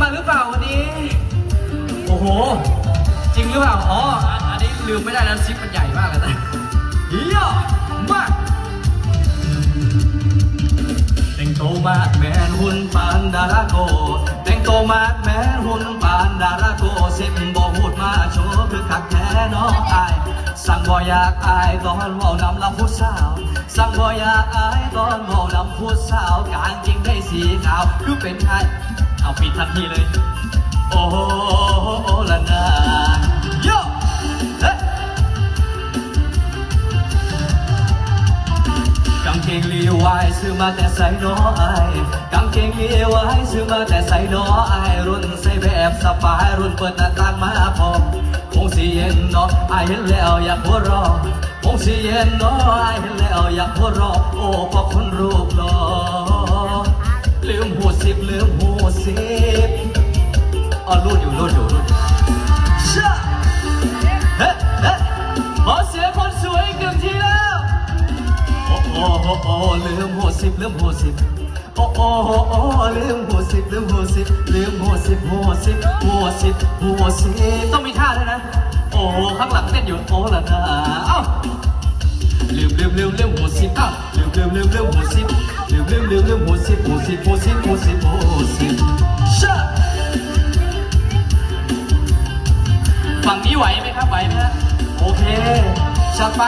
มาหรือเปล่าวันนี้ โอ้โห จริงหรือเปล่า อ๋อ อันอันนี้ลืมไม่ได้แล้วซิปมันใหญ่มากเลยนะเฮียมาแต่งโตวมาดแมนหุ่นปานดาราโก แต่งโตวมาดแมนหุ่นปานดาราโกสิบบ่หูดมาโชว์คือคักแท้เน้องอาย สั่งบ่อยากอายตอนเว้านำลำผู้สาว สั่งบ่อยากอายตอนเว้านำผู้สาวกางจริงได้สีขาวคือเป็นไทย เอาปิดทันทีเลย โอ้โหละนาโยเฮ้กางเกงลีวายซื้อมาแต่ใส่น้ออายกางเกงลีวายซื้อมาแต่ใส่น้ออายรุ่นใส่แบบสบายรุ่นเปิดหน้าต่างมาพอคงสิเย็นเนาะอายเห็นแล้วอยากหัวเรอคงสิเย็นเนาะอายเห็นแล้วอยากหัวเรอโอ้พอคนรูปหล่อ อ๋อรูดอยู่รูดอยู่รูดอยู่ชะเฮ้เฮ้ขอเสียงคนสวยอีกหนึ่งทีแล้ว โอ้โอ้โอ้โอ้ลืมหัวสิบลืมหัวสิบโอ้โอ้โอ้โอ้ลืมหัวสิบลืมหัวสิบลืมหัวสิบหัวสิบหัวสิบหัวสิบต้องมีท่าด้วยนะ โอ้ข้างหลังเต้นอยู่โอ้ละนะเอ้าลืมลืมลืมลืมหัวสิบเอ้าลืมลืมลืมลืมหัวสิบลืมลืมลืมลืมหัวสิบหัวสิบหัวสิบหัวสิบหัวสิบ ฝั่งนี้ไหวไหมครับไหวไหมฮะโอเคชัดไป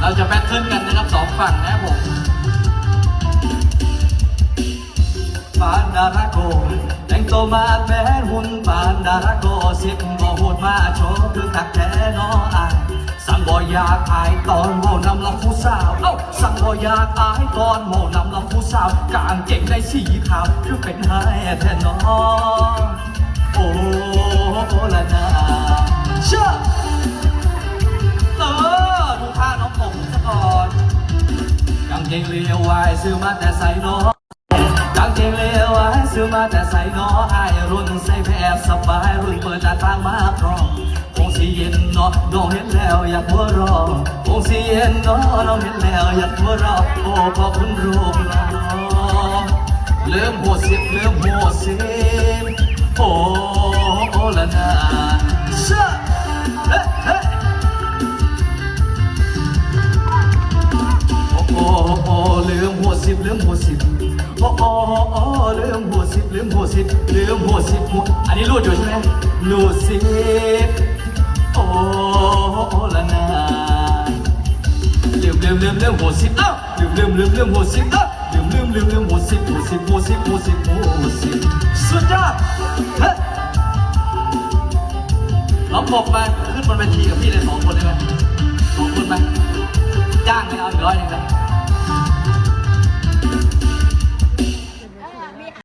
เราจะแบทเทิลกันนะครับสองฝั่งนะครับผมปานดาราโกแต่งตัวมาแม้หุ่นปานดาราโกสิบบ่โหดมาโชว์คือคักแท้น้ออายสั่งบ่อยากอายตอนโมนำลำผู้สาวเอ้าสั่งบ่อยากอายตอนโมนำลำผู้สาวกางเก่งในสีขาวคือเป็นไห้แท้น้อโอ้ละนา เชื่อเออดูท่าน้องผมซะก่อนกางเกงเลียววายซื้อมาแต่ใส่น้อกางเกงเลียววายซื้อมาแต่ใส่น้อไอรุ่นใส่แบบสบายรุ่นเปิดหน้าต่างมาพร้อมคงสิเย็นเนาะน้องเห็นแล้วอยากหัวรอคงสิเย็นเนาะน้องเห็นแล้วอยากหัวรอโอ้พอคุณรูปหล่อเริ่มหัวสิบเริ่มหัวสิ ลืมหัวสิบโอ้โอ้โอ้ลืมหัวสิบลืมหัวสิบลืมหัวสิบหัวอันนี้รูดอยู่ใช่ไหมรูดสิบโอ้โอ้ละนาลืมลืมลืมลืมหัวสิบอ้าลืมลืมลืมลืมหัวสิบอ้าลืมลืมลืมลืมหัวสิบหัวสิบหัวสิบหัวสิบหัวสิบสุดยอดเฮ้ยน้องบกมาขึ้นบนเวทีกับพี่เลยสองคนได้ไหมสองคนไหมจ้างไม่เอาอีกร้อยหนึ่งนะ